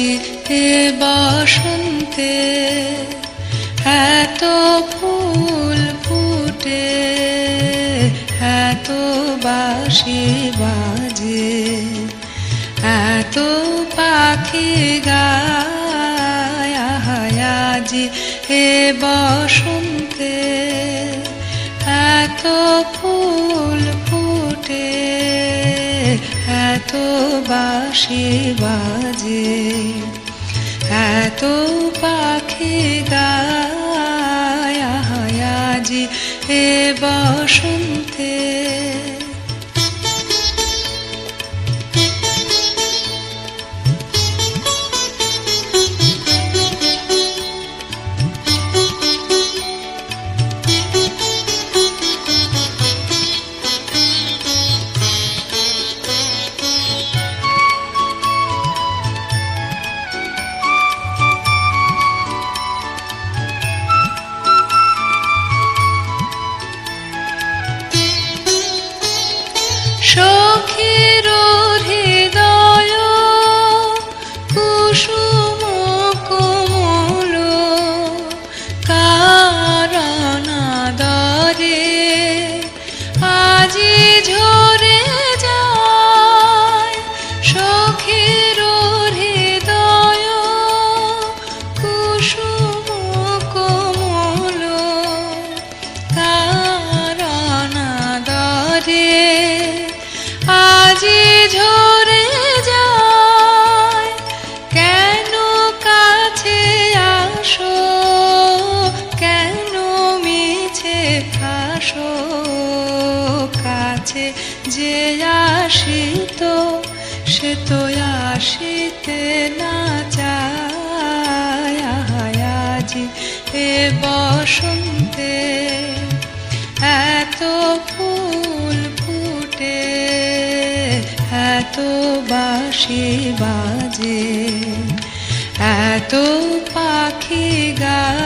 এ বসন্তে এত ফুল ফুটে, এত বাসি বাজে, এত পাখি গায় আজি এ বসন্তে এত ফুল ফুটে, এত বাসি বাজে। এত পাখি গায় আজি এ বসন্তে। সখীর হৃদয় কুসুম কোমল কারণাদরে আজি ঝরে যায় সখীর হৃদয় কুসুম কোমল কারণাদরে যে আসিত, সে তো আসিতে না চায়। এ বসন্তে এত ফুল ফুটে, এত বাসি বাজে, এত পাখি গায়